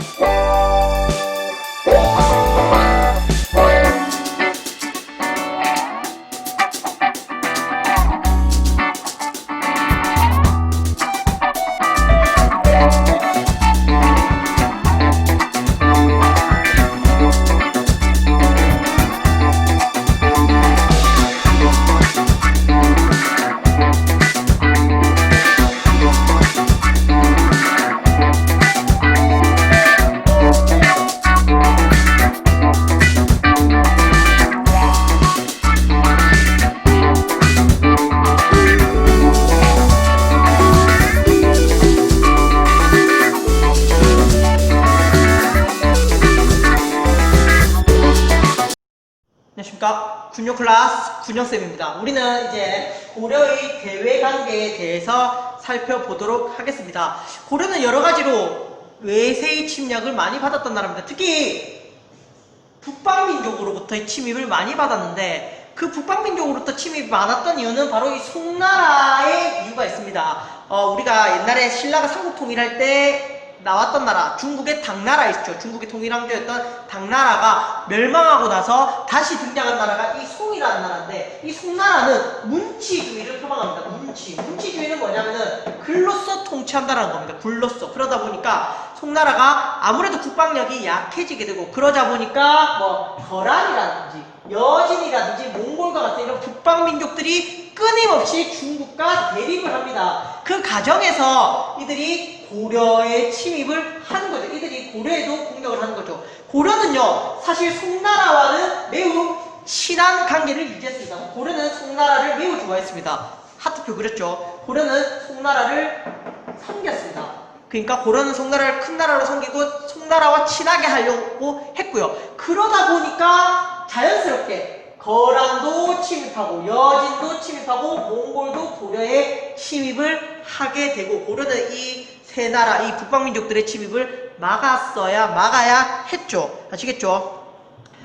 Bye. 안녕하십니까? 군요 클래스 군영쌤입니다. 우리는 이제 고려의 대외 관계에 대해서 살펴보도록 하겠습니다. 고려는 여러 가지로 외세의 침략을 많이 받았던 나라입니다. 특히 북방민족으로부터의 침입을 많이 받았는데 그 북방민족으로부터 침입이 많았던 이유는 바로 이 송나라의 이유가 있습니다. 어, 우리가 옛날에 신라가 삼국 통일할 때 나왔던 나라 중국의 당나라 있죠. 중국의 통일왕조였던 당나라가 멸망하고 나서 다시 등장한 나라가 이 송이라는 나라인데 이 송나라는 문치주의를 표방합니다. 문치. 문치주의는 뭐냐면은 글로써 통치한다라는 겁니다. 글로써 그러다 보니까 송나라가 아무래도 국방력이 약해지게 되고 그러자 보니까 뭐 거란이라든지 여진이라든지 몽골과 같은 이런 북방민족들이 끊임없이 중국과 대립을 합니다. 그 과정에서 이들이 고려에 침입을 하는 거죠. 이들이 고려에도 공격을 하는 거죠. 고려는요, 사실 송나라와는 매우 친한 관계를 유지했습니다. 고려는 송나라를 매우 좋아했습니다. 하트표 그렸죠. 고려는 송나라를 섬겼습니다. 그러니까 고려는 송나라를 큰 나라로 섬기고 송나라와 친하게 하려고 했고요. 그러다 보니까 자연스럽게 거란도 침입하고 여진도 침입하고 몽골도 고려에 침입을 하게 되고 고려는 이 세 나라 이 북방민족들의 침입을 막았어야 막아야 했죠. 아시겠죠?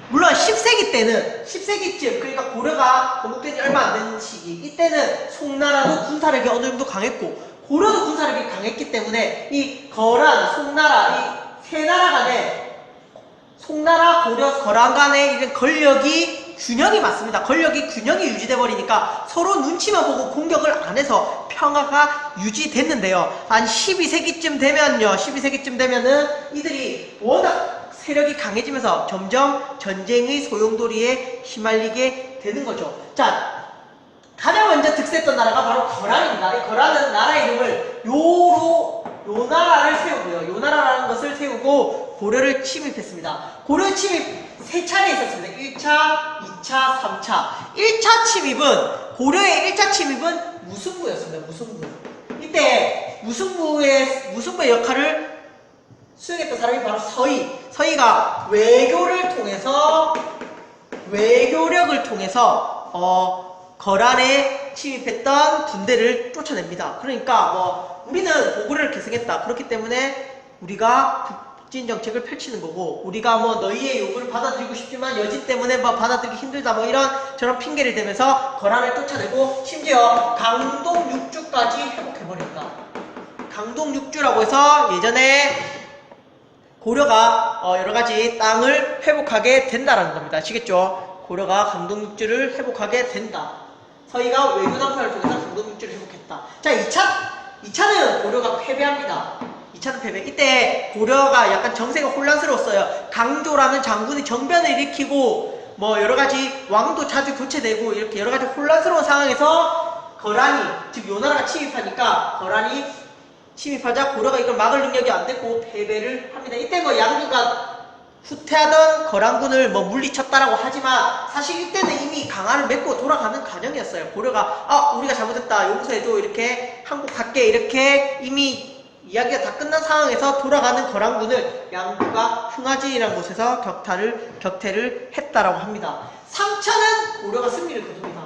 물론 10세기 때는 10세기쯤 그러니까 고려가 건국된 지 얼마 안 된 시기 이때는 송나라도 군사력이 어느 정도 강했고 고려도 군사력이 강했기 때문에 이 거란, 송나라 이 세 나라 간에 송나라, 고려, 거란 간의 이런 권력이 균형이 맞습니다. 권력이 균형이 유지돼 버리니까 서로 눈치만 보고 공격을 안 해서 평화가 유지됐는데요. 한 12세기쯤 되면요. 12세기쯤 되면은 이들이 워낙 세력이 강해지면서 점점 전쟁의 소용돌이에 휘말리게 되는 거죠. 자, 가장 먼저 득세했던 나라가 바로 거란입니다. 이 거란은 나라 이름을 요로 요 나라를 세우고요. 요 나라라는 것을 세우고 고려를 침입했습니다. 고려 침입 세 차례 있었습니다. 1차, 2차, 3차. 1차 침입은 고려의 1차 침입은 무승부였습니다. 무승부. 이때 무승부의 무승부의 역할을 수행했던 사람이 바로 서희. 서희가 외교를 통해서 외교력을 통해서 어, 거란에 침입했던 군대를 쫓아냅니다. 그러니까 뭐 우리는 고구려를 계승했다. 그렇기 때문에 우리가 북진 정책을 펼치는 거고 우리가 뭐 너희의 요구를 받아들이고 싶지만 여진 때문에 뭐 받아들이기 힘들다 뭐 이런 저런 핑계를 대면서 거란을 쫓아내고 심지어 강동 육주까지 회복해버린다. 강동 육주라고 해서 예전에 고려가 어, 여러 가지 땅을 회복하게 된다라는 겁니다. 아시겠죠? 고려가 강동육지를 회복하게 된다. 서희가 외교 담파를 통해서 강동육지를 회복했다. 자, 2차 2차는 고려가 패배합니다. 2차는 패배. 이때 고려가 약간 정세가 혼란스러웠어요. 강조라는 장군이 정변을 일으키고 뭐 여러 가지 왕도 자주 교체되고 이렇게 여러 가지 혼란스러운 상황에서 거란이 즉 요나라가 침입하니까 거란이 침입하자 고려가 이걸 막을 능력이 안 됐고 패배를 합니다. 이때 뭐 양구가 후퇴하던 거란군을 뭐 물리쳤다라고 하지만 사실 이때는 이미 강화를 맺고 돌아가는 과정이었어요. 고려가 아 우리가 잘못했다 용서해줘 이렇게 한국 갈게 이렇게 이미 이야기가 다 끝난 상황에서 돌아가는 거란군을 양구가 흥하지라는 곳에서 격타를 격퇴를 했다라고 합니다. 3차는 고려가 승리를 거둡니다.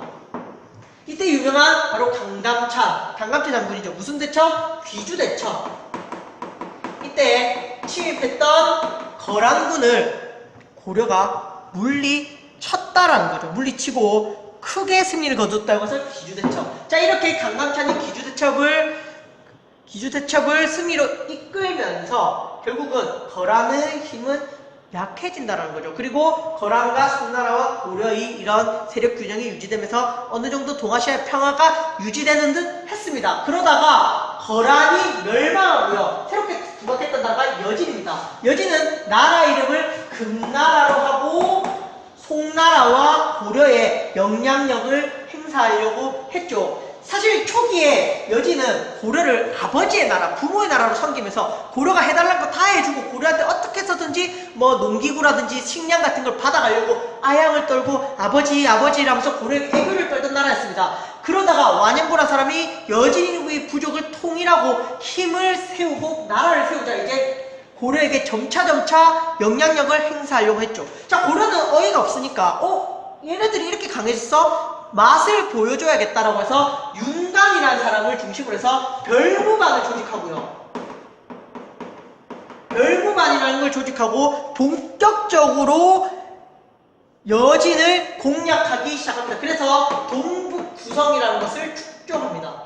이때 유명한 바로 강감찬, 강감찬 장군이죠. 무슨 대처? 귀주 대처. 이때 침입했던 거란군을 고려가 물리쳤다라는 거죠. 물리치고 크게 승리를 거뒀다고 해서 기주대첩. 자 이렇게 강감찬이 기주대첩을 기주대첩을 승리로 이끌면서 결국은 거란의 힘은 약해진다는 거죠. 그리고 거란과 송나라와 고려의 이런 세력 균형이 유지되면서 어느 정도 동아시아의 평화가 유지되는 듯 했습니다. 그러다가 거란이 멸망하고요. 새롭게 부각했던 나라가 여진입니다. 여진은 나라 이름을 금나라로 하고 송나라와 고려의 영향력을 행사하려고 했죠. 사실 초기에 여진은 고려를 아버지의 나라, 부모의 나라로 섬기면서 고려가 해달라는 거 다 해주고 고려한테 어떻게 해서든지 뭐 농기구라든지 식량 같은 걸 받아가려고 아양을 떨고 아버지 아버지 라면서 고려에게 애교를 떨던 나라였습니다. 그러다가 완颜고란 사람이 여진의 부족을 통일하고 힘을 세우고 나라를 세우자 이제 고려에게 점차점차 영향력을 행사하려고 했죠. 자, 고려는 어이가 없으니까, 어? 얘네들이 이렇게 강해졌어? 맛을 보여줘야겠다라고 해서 윤관이라는 사람을 중심으로 해서 별무반을 조직하고요. 별무반이라는 걸 조직하고 본격적으로 여진을 공략하기 시작합니다. 그래서 동북 구성이라는 것을 축조합니다.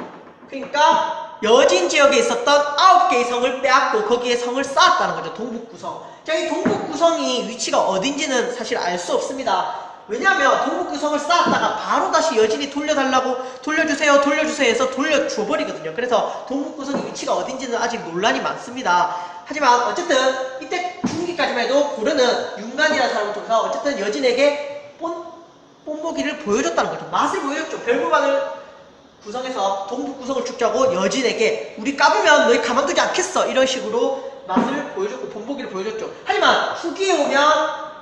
그러니까 여진 지역에 있었던 아홉 개의 성을 빼앗고 거기에 성을 쌓았다는 거죠. 동북 구성. 자, 이 동북 구성이 위치가 어딘지는 사실 알 수 없습니다. 왜냐하면 동북 구성을 쌓았다가 바로 다시 여진이 돌려달라고 돌려주세요, 돌려주세요 해서 돌려줘 버리거든요. 그래서 동북 구성의 위치가 어딘지는 아직 논란이 많습니다. 하지만 어쨌든 이때 중기까지만 해도 고려는 윤관이라는 사람을 통해서 어쨌든 여진에게 본, 본보기를 보여줬다는 거죠. 맛을 보여줬죠. 별무반을 구성해서 동북 구성을 축제하고 여진에게 우리 까불면 너희 가만두지 않겠어 이런 식으로 맛을 보여줬고 본보기를 보여줬죠. 하지만 후기에 오면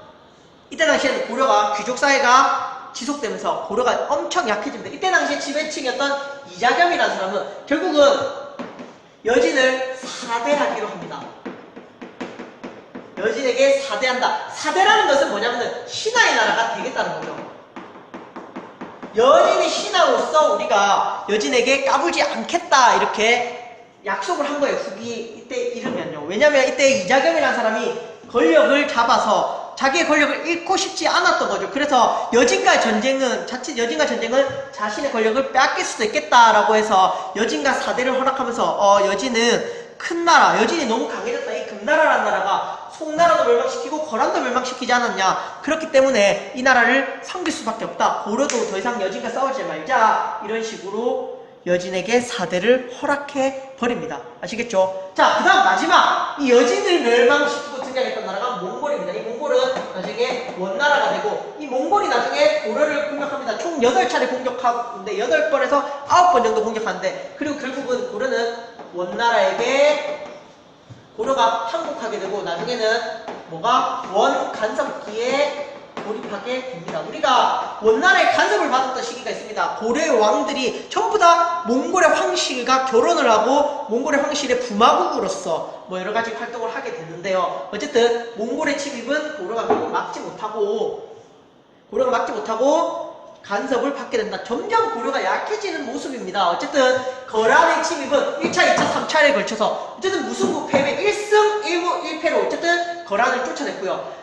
이때 당시에는 고려가 귀족 사회가 지속되면서 고려가 엄청 약해집니다. 이때 당시에 지배층이었던 이자겸이라는 사람은 결국은 여진을 사대하기로 합니다. 여진에게 사대한다. 사대라는 것은 뭐냐면은 신하의 나라가 되겠다는 거죠. 여진이 신하로서 우리가 여진에게 까불지 않겠다 이렇게 약속을 한 거예요. 후기 이때 이르면요. 왜냐면 이때 이자겸이라는 사람이 권력을 잡아서 자기의 권력을 잃고 싶지 않았던 거죠. 그래서 여진과 전쟁은 자칫 여진과 전쟁은 자신의 권력을 빼앗길 수도 있겠다라고 해서 여진과 사대를 허락하면서 어 여진은 큰 나라, 여진이 너무 강해졌다. 이 금나라라는 나라가 송나라도 멸망시키고 거란도 멸망시키지 않았냐. 그렇기 때문에 이 나라를 섬길 수밖에 없다. 고려도 더 이상 여진과 싸우지 말자. 이런 식으로 여진에게 사대를 허락해 버립니다. 아시겠죠? 자, 그 다음 마지막. 이 여진을 멸망시키 고 등장했던 나라가 몽골입니다. 이 몽골은 나중에 원나라가 되고, 이 몽골이 나중에 고려를 공격합니다. 총 8차례 공격하는데, 8번에서 9번 정도 공격하는데, 그리고 결국은 고려는 원나라에게 고려가 항복하게 되고 나중에는 뭐가 원 간섭기에 돌입하게 됩니다. 우리가 원나라의 간섭을 받았던 시기가 있습니다. 고려의 왕들이 전부 다 몽골의 황실과 결혼을 하고 몽골의 황실의 부마국으로서 뭐 여러 가지 활동을 하게 됐는데요. 어쨌든 몽골의 침입은 고려가 결국 막지 못하고 고려가 막지 못하고 간섭을 받게 된다. 점점 고려가 약해지는 모습입니다. 어쨌든 거란의 침입은 1차, 2차, 3차에 걸쳐서 어쨌든 무승부 패배 1승 1무 1패로 어쨌든 거란을 쫓아냈고요.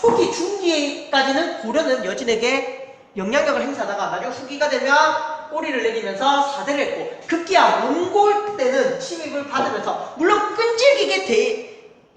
초기 중기까지는 고려는 여진에게 영향력을 행사하다가 나중 후기가 되면 꼬리를 내리면서 사대를 했고 급기야 몽골 때는 침입을 받으면서 물론 끈질기게 대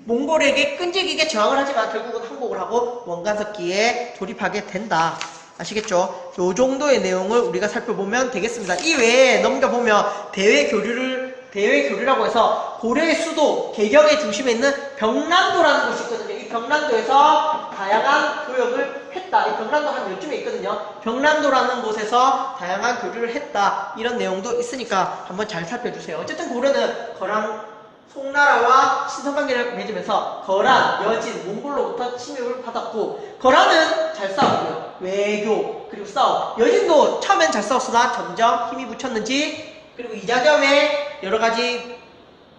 몽골에게 끈질기게 저항을 하지만 결국은 항복을 하고 원간섭기에 돌입하게 된다. 아시겠죠? 요 정도의 내용을 우리가 살펴보면 되겠습니다. 이 외에 넘겨보면 대외 교류를 대외 교류라고 해서 고려의 수도 개경의 중심에 있는 병란도라는 곳이 있거든요. 이 병란도에서 다양한 교역을 했다. 이 병란도 한 요쯤에 있거든요. 병란도라는 곳에서 다양한 교류를 했다. 이런 내용도 있으니까 한번 잘 살펴주세요. 어쨌든 고려는 거랑 송나라와 신선관계를 맺으면서 거란, 여진, 몽골로부터 침입을 받았고 거란은 잘 싸웠고요. 외교, 그리고 싸움. 여진도 처음엔 잘 싸웠으나 점점 힘이 붙였는지 그리고 이자겸의 여러 가지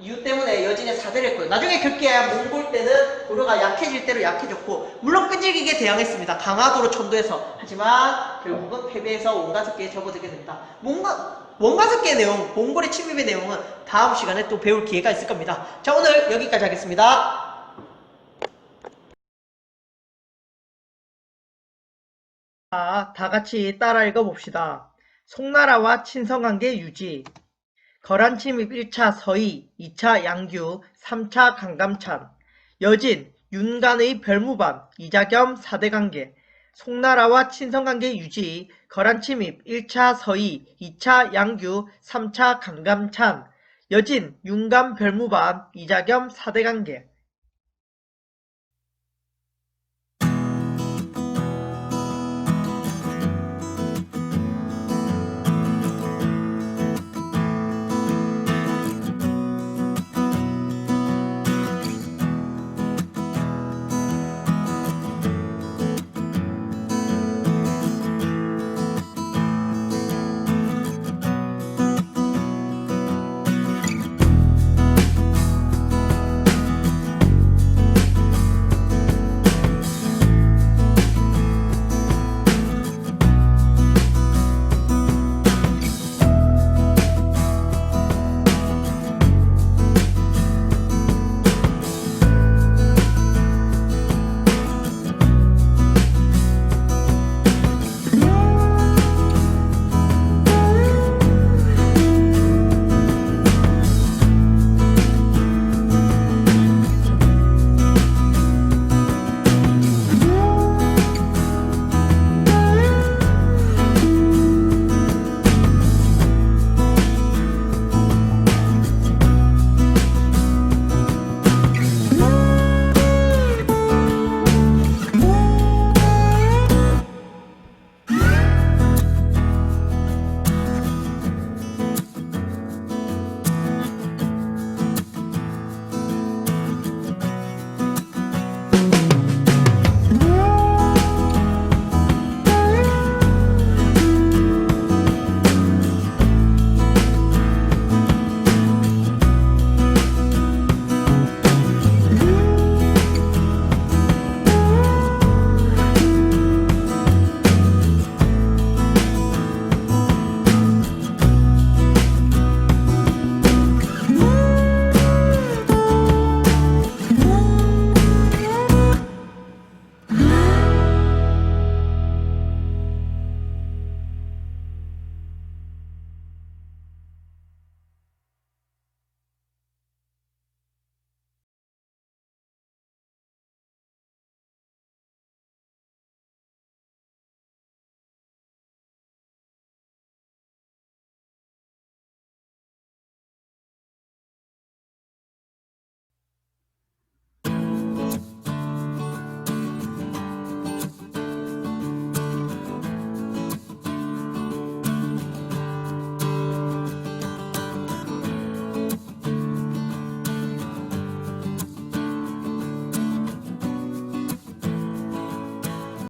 이유 때문에 여진의 사대를 했고요. 나중에 급기야 몽골 때는 고려가 약해질 대로 약해졌고 물론 끈질기게 대항했습니다. 강화도로 천도해서 하지만 결국은 패배해서 원가습기에 접어들게 된다. 뭔가 원가습기의 내용, 몽골의 침입의 내용은 다음 시간에 또 배울 기회가 있을 겁니다. 자 오늘 여기까지 하겠습니다. 자, 다 같이 따라 읽어봅시다. 송나라와 친선관계 유지. 거란 침입 1차 서희, 2차 양규, 3차 강감찬, 여진, 윤간의 별무반, 이자겸 4대 관계, 송나라와 친선관계 유지, 거란 침입 1차 서희, 2차 양규, 3차 강감찬, 여진, 윤간 별무반, 이자겸 4대 관계,